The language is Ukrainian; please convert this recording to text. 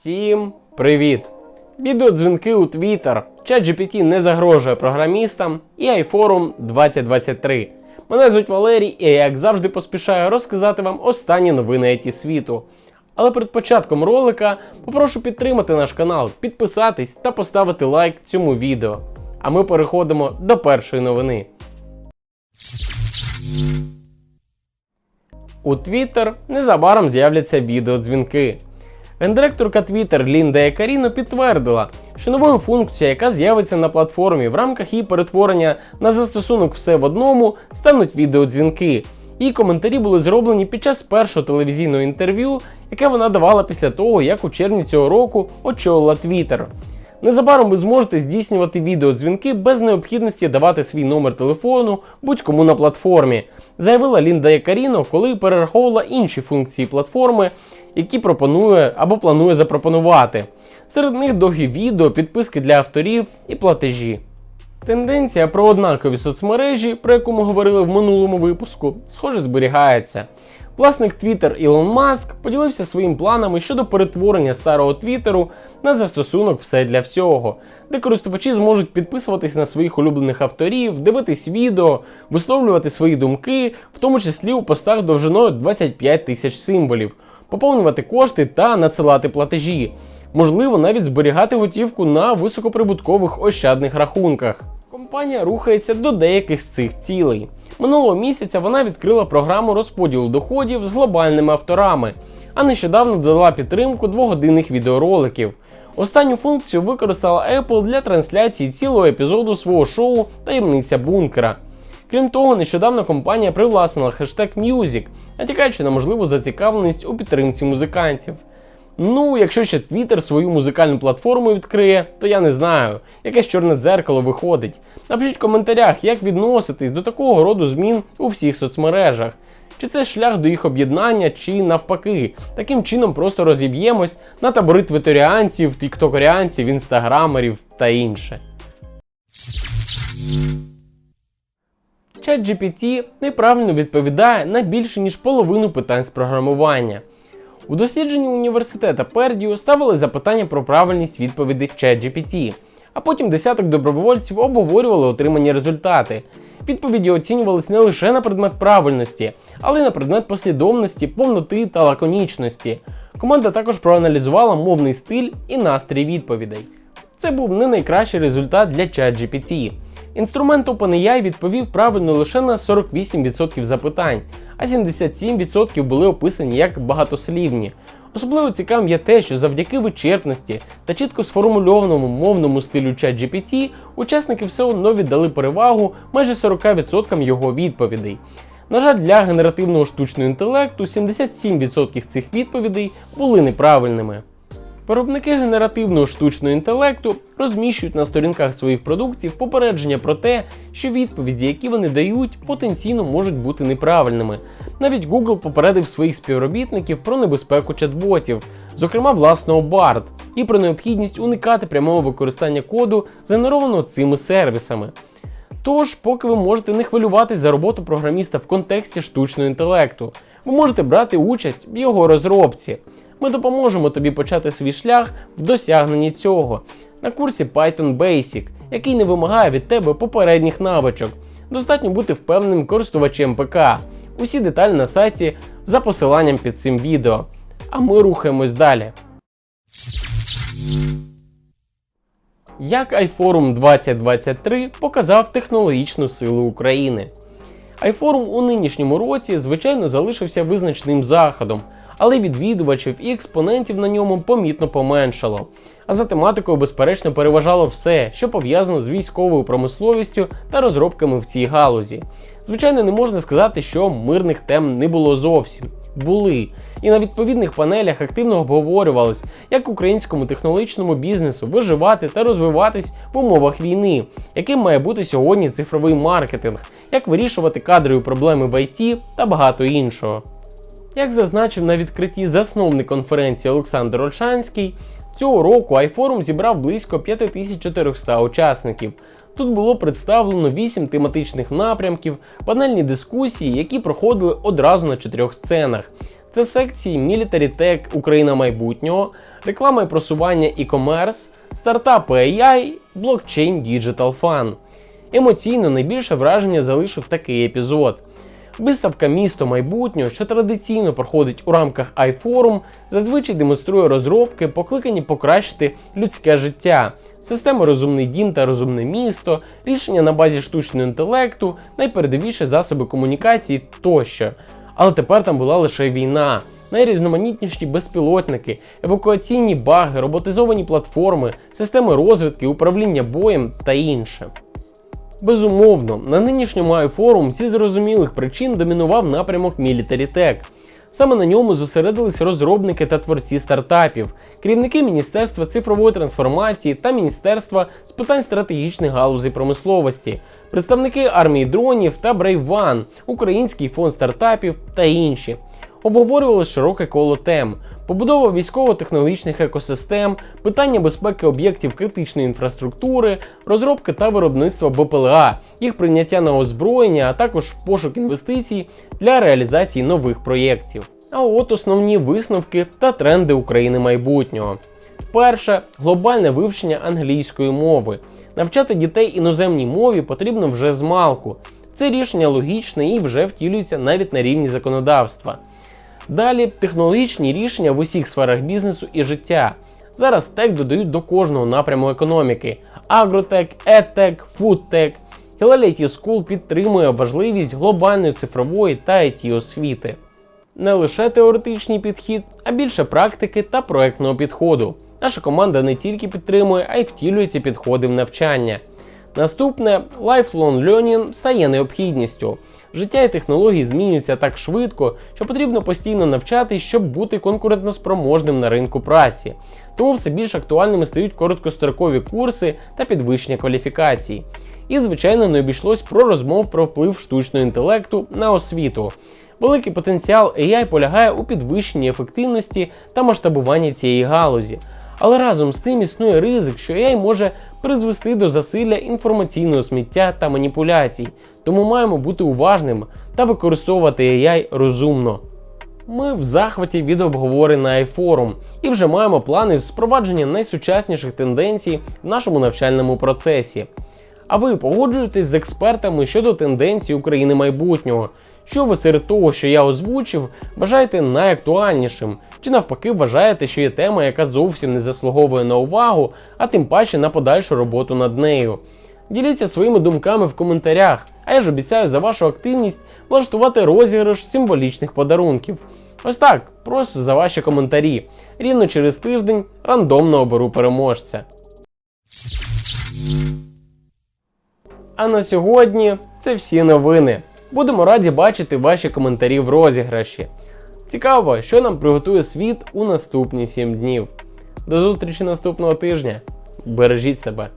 Всім привіт! Відеодзвінки у Twitter, ChatGPT не загрожує програмістам і iForum 2023. Мене звуть Валерій, і я, як завжди, поспішаю розказати вам останні новини IT світу. Але перед початком ролика попрошу підтримати наш канал, підписатись та поставити лайк цьому відео. А ми переходимо до першої новини. У Twitter незабаром з'являться відеодзвінки. Гендиректорка Twitter Лінда Якаріно підтвердила, що новою функцією, яка з'явиться на платформі в рамках її перетворення на застосунок все в одному, стануть відеодзвінки. Її коментарі були зроблені під час першого телевізійного інтерв'ю, яке вона давала після того, як у червні цього року очолила Twitter. Незабаром ви зможете здійснювати відеодзвінки без необхідності давати свій номер телефону будь-кому на платформі, заявила Лінда Якаріно, коли перераховувала інші функції платформи, які пропонує або планує запропонувати. Серед них довгі відео, підписки для авторів і платежі. Тенденція про однакові соцмережі, про яку ми говорили в минулому випуску, схоже зберігається. Власник Twitter Ілон Маск поділився своїм планами щодо перетворення старого Твіттеру на застосунок все для всього, де користувачі зможуть підписуватись на своїх улюблених авторів, дивитись відео, висловлювати свої думки, в тому числі у постах довжиною 25 тисяч символів, поповнювати кошти та надсилати платежі. Можливо, навіть зберігати готівку на високоприбуткових ощадних рахунках. Компанія рухається до деяких з цих цілей. Минулого місяця вона відкрила програму розподілу доходів з глобальними авторами, а нещодавно додала підтримку двогодинних відеороликів. Останню функцію використала Apple для трансляції цілого епізоду свого шоу Таємниця бункера. Крім того, нещодавно компанія привласнила хештег Music, натякаючи на можливу зацікавленість у підтримці музикантів. Ну, якщо ще Twitter свою музикальну платформу відкриє, то я не знаю, яке чорне дзеркало виходить. Напишіть в коментарях, як відноситись до такого роду змін у всіх соцмережах. Чи це шлях до їх об'єднання, чи навпаки, таким чином просто розіб'ємось на табори твіторіанців, тіктокоріанців, інстаграмерів та інше. ChatGPT неправильно відповідає на більше ніж половину питань з програмування. У дослідженні університета Пердіо ставили запитання про правильність відповідей в ChatGPT, а потім десяток добровольців обговорювали отримані результати. Відповіді оцінювались не лише на предмет правильності, але й на предмет послідовності, повноти та лаконічності. Команда також проаналізувала мовний стиль і настрій відповідей. Це був не найкращий результат для ChatGPT. Інструмент OpenAI відповів правильно лише на 48% запитань, а 77% були описані як багатослівні. Особливо цікавим є те, що завдяки вичерпності та чітко сформульованому мовному стилю ChatGPT учасники все одно віддали перевагу майже 40% його відповідей. На жаль, для генеративного штучного інтелекту 77% цих відповідей були неправильними. Виробники генеративного штучного інтелекту розміщують на сторінках своїх продуктів попередження про те, що відповіді, які вони дають, потенційно можуть бути неправильними. Навіть Google попередив своїх співробітників про небезпеку чат-ботів, зокрема власного BART, і про необхідність уникати прямого використання коду, згенерованого цими сервісами. Тож, поки ви можете не хвилюватись за роботу програміста в контексті штучного інтелекту, ви можете брати участь в його розробці. Ми допоможемо тобі почати свій шлях в досягненні цього на курсі Python Basic, який не вимагає від тебе попередніх навичок. Достатньо бути впевненим користувачем ПК. Усі деталі на сайті за посиланням під цим відео. А ми рухаємось далі. Як iForum 2023 показав технологічну силу України. iForum у нинішньому році, звичайно, залишився визначним заходом, але відвідувачів і експонентів на ньому помітно поменшало. А за тематикою, безперечно, переважало все, що пов'язано з військовою промисловістю та розробками в цій галузі. Звичайно, не можна сказати, що мирних тем не було зовсім. Були. І на відповідних панелях активно обговорювалось, як українському технологічному бізнесу виживати та розвиватись в умовах війни, яким має бути сьогодні цифровий маркетинг, як вирішувати кадрові проблеми в ІТ та багато іншого. Як зазначив на відкритті засновник конференції Олександр Ольшанський, цього року iForum зібрав близько 5400 учасників. Тут було представлено 8 тематичних напрямків, панельні дискусії, які проходили одразу на чотирьох сценах. Це секції Military Tech Україна майбутнього, реклама і просування e-commerce, стартапи AI, блокчейн Digital Fun. Емоційно найбільше враження залишив такий епізод. Виставка Місто майбутнього, що традиційно проходить у рамках iForum, зазвичай демонструє розробки, покликані покращити людське життя, системи розумний дім та розумне місто, рішення на базі штучного інтелекту, найпередовіші засоби комунікації тощо. Але тепер там була лише війна. Найрізноманітніші безпілотники, евакуаційні баги, роботизовані платформи, системи розвідки, управління боєм та інше. Безумовно, на нинішньому iForum зі зрозумілих причин домінував напрямок Military Tech. Саме на ньому зосередились розробники та творці стартапів, керівники Міністерства цифрової трансформації та Міністерства з питань стратегічних галузей промисловості, представники армії дронів та Brave One, Український фонд стартапів та інші. Обговорювали широке коло тем: побудова військово-технологічних екосистем, питання безпеки об'єктів критичної інфраструктури, розробки та виробництва БПЛА, їх прийняття на озброєння, а також пошук інвестицій для реалізації нових проєктів. А от основні висновки та тренди України майбутнього. Перше глобальне вивчення англійської мови. Навчати дітей іноземній мові потрібно вже з малку. Це рішення логічне і вже втілюється навіть на рівні законодавства. Далі технологічні рішення в усіх сферах бізнесу і життя. Зараз тек додають до кожного напряму економіки: агротек, етек, фудтек. IT School підтримує важливість глобальної цифрової та IT освіти. Не лише теоретичний підхід, а більше практики та проектного підходу. Наша команда не тільки підтримує, а й втілює ці підходи в навчання. Наступне lifelong learning стає необхідністю. Життя і технології змінюються так швидко, що потрібно постійно навчатись, щоб бути конкурентноспроможним на ринку праці. Тому все більш актуальними стають короткострокові курси та підвищення кваліфікацій. І, звичайно, не обійшлось про розмов про вплив штучного інтелекту на освіту. Великий потенціал AI полягає у підвищенні ефективності та масштабуванні цієї галузі. Але разом з тим існує ризик, що AI може призвести до засилля інформаційного сміття та маніпуляцій, тому маємо бути уважними та використовувати AI розумно. Ми в захваті від обговорень на iForum і вже маємо плани з впровадження найсучасніших тенденцій в нашому навчальному процесі. А ви погоджуєтесь з експертами щодо тенденцій України майбутнього? Що ви серед того, що я озвучив, вважаєте найактуальнішим? Чи навпаки вважаєте, що є тема, яка зовсім не заслуговує на увагу, а тим паче на подальшу роботу над нею? Діліться своїми думками в коментарях, а я ж обіцяю за вашу активність влаштувати розіграш символічних подарунків. Ось так, просто за ваші коментарі. Рівно через тиждень рандомно оберу переможця. А на сьогодні це всі новини. Будемо раді бачити ваші коментарі в розіграші. Цікаво, що нам приготує світ у наступні 7 днів. До зустрічі наступного тижня. Бережіть себе.